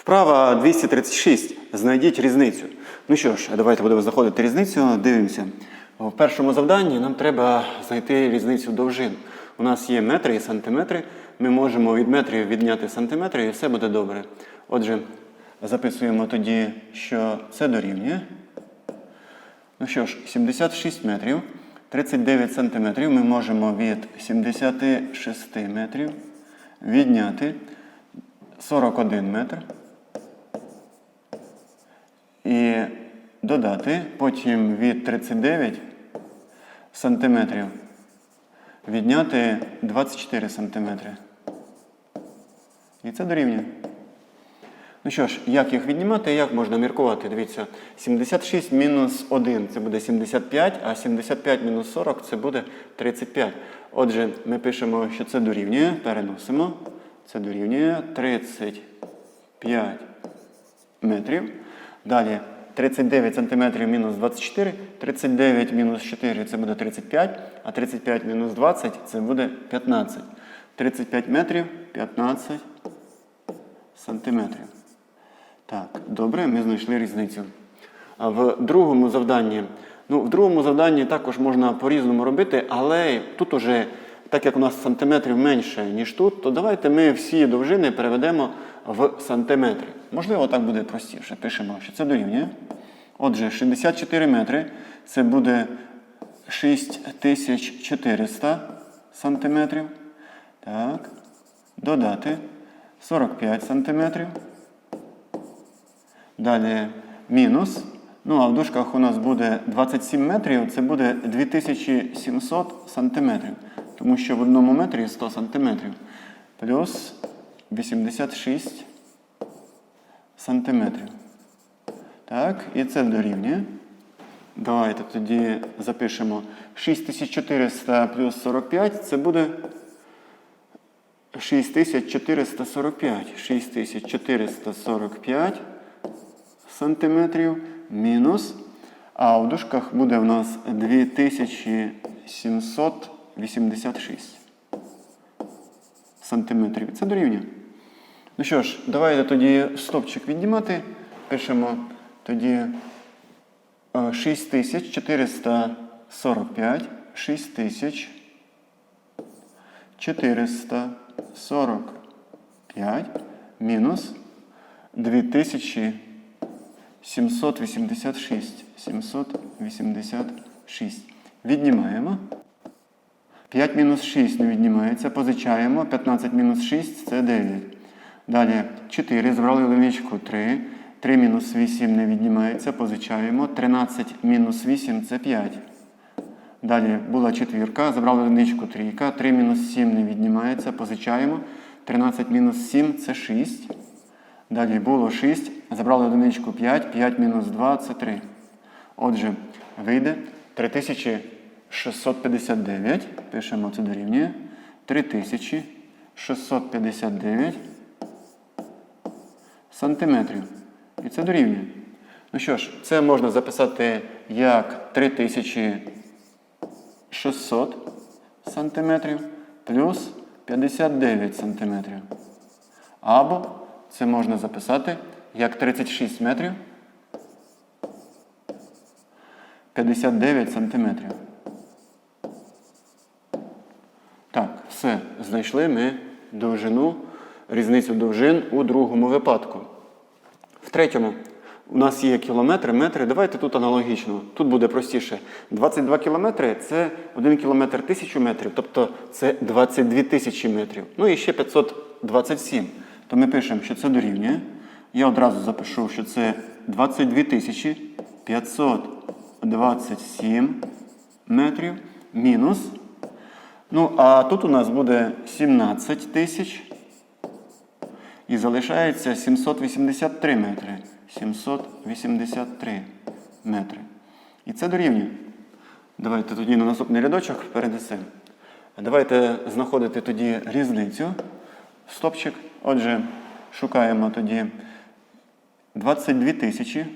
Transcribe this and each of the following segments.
Вправа 236. Знайдіть різницю. Ну що ж, давайте будемо знаходити різницю. Дивимося. В першому завданні нам треба знайти різницю довжин. У нас є метри і сантиметри. Ми можемо від метрів відняти сантиметри і все буде добре. Отже, записуємо тоді, що це дорівнює. Ну що ж, 76 метрів, 39 сантиметрів ми можемо від 76 метрів відняти 41 метр і додати потім від 39 сантиметрів відняти 24 сантиметри. І це дорівнює. Ну що ж, як їх віднімати, як можна міркувати? Дивіться, 76 мінус 1 це буде 75, а 75 мінус 40 це буде 35. Отже, ми пишемо, що це дорівнює, переносимо. Це дорівнює 35 метрів. Далі 39 сантиметрів мінус 24. 39 мінус 4 це буде 35, а 35 мінус 20 це буде 15. 35 метрів 15 сантиметрів. Так, добре, ми знайшли різницю. А в другому завданні, ну, в другому завданні також можна по-різному робити, але тут уже, так як у нас сантиметрів менше, ніж тут, то давайте ми всі довжини переведемо в сантиметри. Можливо, так буде простіше. Пишемо, що це дорівнює. Отже, 64 метри це буде 6400 сантиметрів. Так. Додати 45 сантиметрів. Далі мінус. Ну, а в дужках у нас буде 27 метрів, це буде 2700 сантиметрів. Тому що в одному метрі 100 сантиметрів. Плюс 86 сантиметрів. Так, і це дорівнює. Давайте тоді запишемо 6400 плюс 45, це буде 6445. 6445 сантиметрів мінус. А в дужках буде в нас 2786 сантиметрів. Це дорівнює. Ну що ж, давайте тоді стопчик віднімати. Пишемо тоді е, 6445. 6445 мінус 2786. 786. Віднімаємо. 5 мінус 6 не віднімається. Позичаємо. 15 мінус 6 це 9. Далі 4. Збрали одиничку 3. 3 мінус 8 не віднімається. Позичаємо. 13 мінус 8 це 5. Далі була четвірка. Забрали одиничку трійка. 3 мінус 7 не віднімається. Позичаємо. 13 мінус 7 це 6. Далі було 6. Забрали одиничку 5. 5 мінус 2 це 3. Отже, вийде 3659. Пишемо це дорівнює. 3659 сантиметрів. І це дорівнює. Ну що ж, це можна записати як 3600 сантиметрів плюс 59 сантиметрів. Або це можна записати як 36 метрів 59 сантиметрів. Так, все. Знайшли ми довжину, різницю довжин у другому випадку. Третьому у нас є кілометри, метри. Давайте тут аналогічно. Тут буде простіше. 22 кілометри це 1 кілометр 1000 метрів, тобто це 22 тисячі метрів. Ну і ще 527. То ми пишемо, що це дорівнює. Я одразу запишу, що це 22 тисячі 527 метрів мінус. Ну, а тут у нас буде 17 тисяч. І залишається 783 метри. 783 метри. І це дорівнює. Давайте тоді на наступний рядочок перенесемо. Давайте знаходити тоді різницю. Стопчик. Отже, шукаємо тоді 22 тисячі.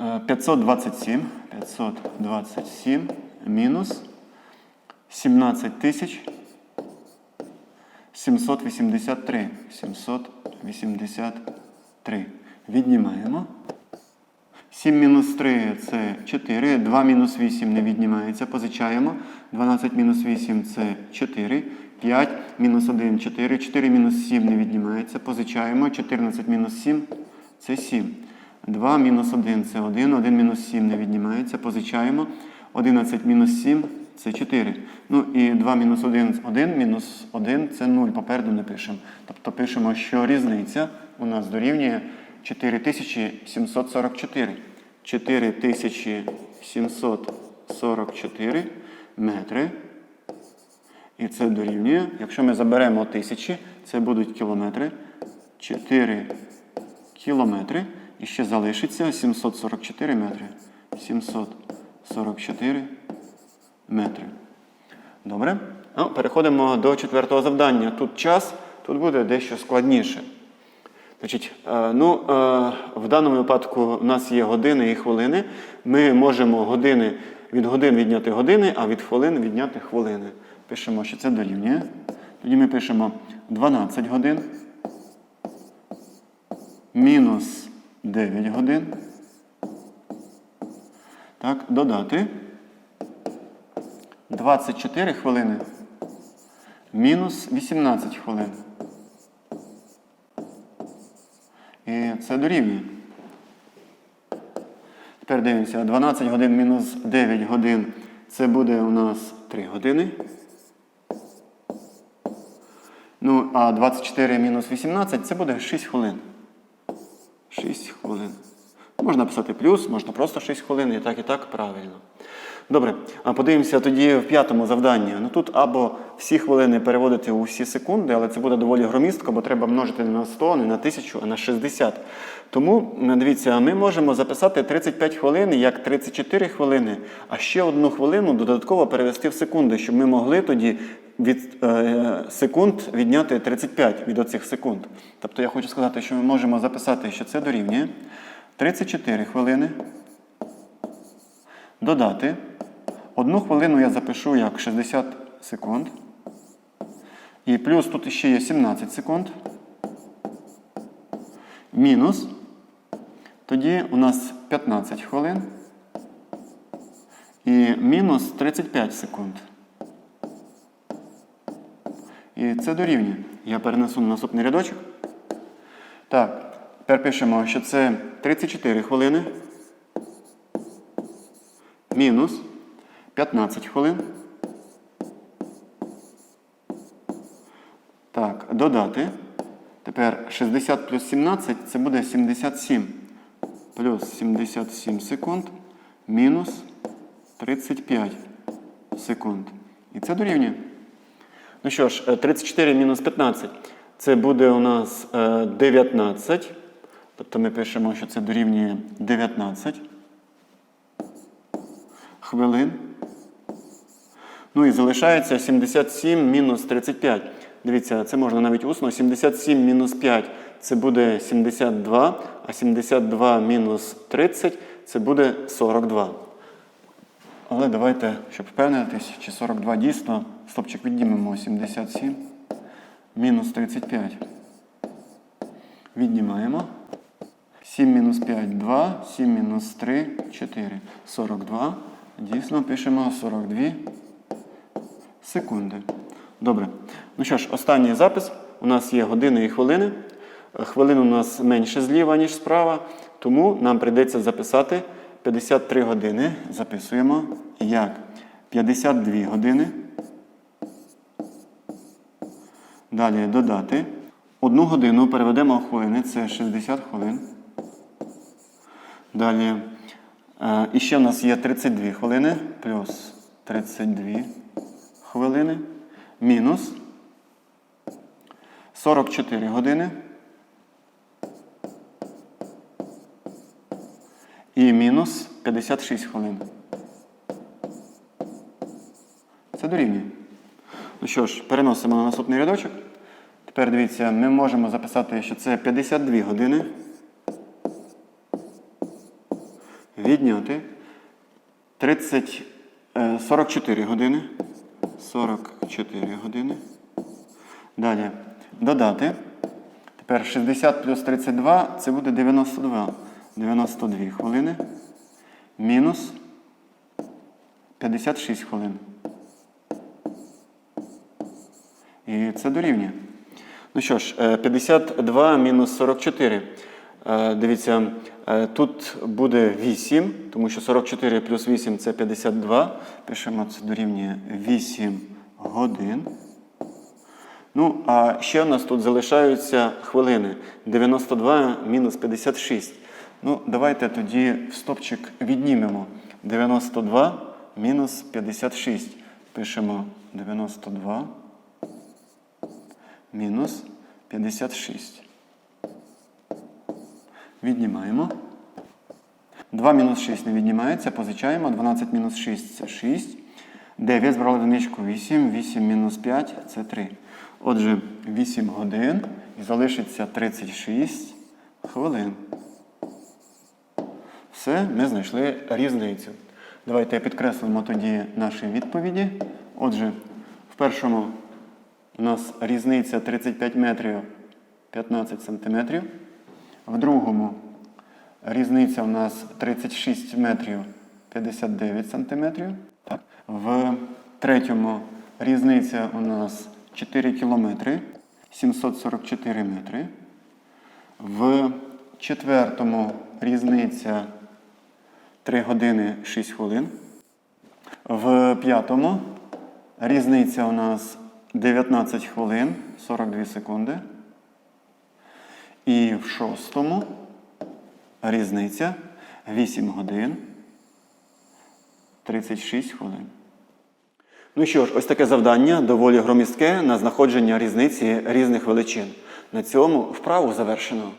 е, 527. 527 мінус 17 тисяч 783. 783. Віднімаємо. 7 мінус 3 це 4. 2 мінус 8 не віднімається. Позичаємо. 12 мінус 8 це 4. 5 мінус 1 4. 4 мінус 7 не віднімається. Позичаємо. 14 мінус 7 це 7. 2 мінус 1 це 1. 1 мінус 7 не віднімається. Позичаємо. 11 мінус 7 це 4. Ну і 2 мінус 1 1 мінус 1 це 0. Попереду не пишемо. Тобто пишемо, що різниця у нас дорівнює 4744. 4744 метри. І це дорівнює, якщо ми заберемо тисячі, це будуть кілометри. 4 кілометри. І ще залишиться 744 метри. 744 метри. Добре. Ну, переходимо до четвертого завдання. Тут час, тут буде дещо складніше. Значить, е, ну, е, в даному випадку у нас є години і хвилини. Ми можемо години від годин відняти години, а від хвилин відняти хвилини. Пишемо, що це дорівнює. Тоді ми пишемо 12 годин мінус 9 годин. Так, додати 24 хвилини мінус 18 хвилин. І це дорівнює. Тепер дивимося, 12 годин мінус 9 годин. Це буде у нас 3 години. Ну, а 24 мінус 18 це буде 6 хвилин. 6 хвилин. Можна писати плюс, можна просто 6 хвилин, і так, і так правильно. Добре, а подивимося тоді в п'ятому завданні. Ну тут або всі хвилини переводити у всі секунди, але це буде доволі громістко, бо треба множити не на 100, не на 1000, а на 60. Тому, дивіться, ми можемо записати 35 хвилин як 34 хвилини, а ще одну хвилину додатково перевести в секунди, щоб ми могли тоді від е, секунд відняти 35 від оцих секунд. Тобто я хочу сказати, що ми можемо записати, що це дорівнює 34 хвилини. Додати. Одну хвилину я запишу як 60 секунд. І плюс тут ще є 17 секунд. Мінус. Тоді у нас 15 хвилин. І мінус 35 секунд. І це дорівнює. Я перенесу на наступний рядочок. Так, тепер пишемо, що це 34 хвилини. Мінус 15 хвилин. Так, додати. Тепер 60 плюс 17 це буде 77. Плюс 77 секунд. Мінус 35 секунд. І це дорівнює. Ну що ж, е, 34 мінус 15. Це буде у нас е, 19. Тобто ми пишемо, що це дорівнює 19 хвилин. Ну і залишається 77 мінус 35. Дивіться, це можна навіть усно. 77 мінус 5 це буде 72, а 72 мінус 30 це буде 42. Але давайте, щоб впевнитись, чи 42 дійсно, стопчик віднімемо 77 мінус 35. Віднімаємо. 7 мінус 5 2, 7 мінус 3 4. 42. Дійсно, пишемо 42 секунди. Добре. Ну що ж, останній запис. У нас є години і хвилини. Е, Хвилин у нас менше зліва, ніж справа, тому нам прийдеться записати 53 години. Записуємо як 52 години. Далі додати. Одну годину переведемо в хвилини, це 60 хвилин. Далі. е, І ще в нас є 32 хвилини, плюс 32 хвилини, мінус 44 години. І мінус 56 хвилин. Це дорівнює. Ну що ж, переносимо на наступний рядочок. Тепер дивіться, ми можемо записати, що це 52 години. Відняти 30, е, 44 години. 44 години. Далі. Додати. Тепер 60 плюс 32 це буде 92. 92 хвилини. Мінус 56 хвилин. І це дорівнює. Ну що ж, е, 52 мінус 44. Е, Дивіться, е, тут буде 8, тому що 44 плюс 8 це 52. Пишемо, це дорівнює 8 годин. Ну, а ще у нас тут залишаються хвилини. 92 мінус 56. Ну, давайте тоді в стопчик віднімемо. 92 мінус 56. Пишемо 92 мінус 56. Віднімаємо. 2 мінус 6 не віднімається, позичаємо. 12 мінус 6 це 6. 9 збрали одиничку 8. 8 мінус 5 це 3. Отже, 8 годин і залишиться 36 хвилин. Все, ми знайшли різницю. Давайте підкреслимо тоді наші відповіді. Отже, в першому у нас різниця 35 метрів 15 сантиметрів. В другому різниця у нас 36 метрів 59 сантиметрів. Так. В третьому різниця у нас 4 кілометри 744 метри. В четвертому різниця 3 години 6 хвилин. В п'ятому різниця у нас 19 хвилин 42 секунди. І в шостому різниця 8 годин 36 хвилин. Ну що ж, ось таке завдання доволі громістке на знаходження різниці різних величин. На цьому вправу завершено.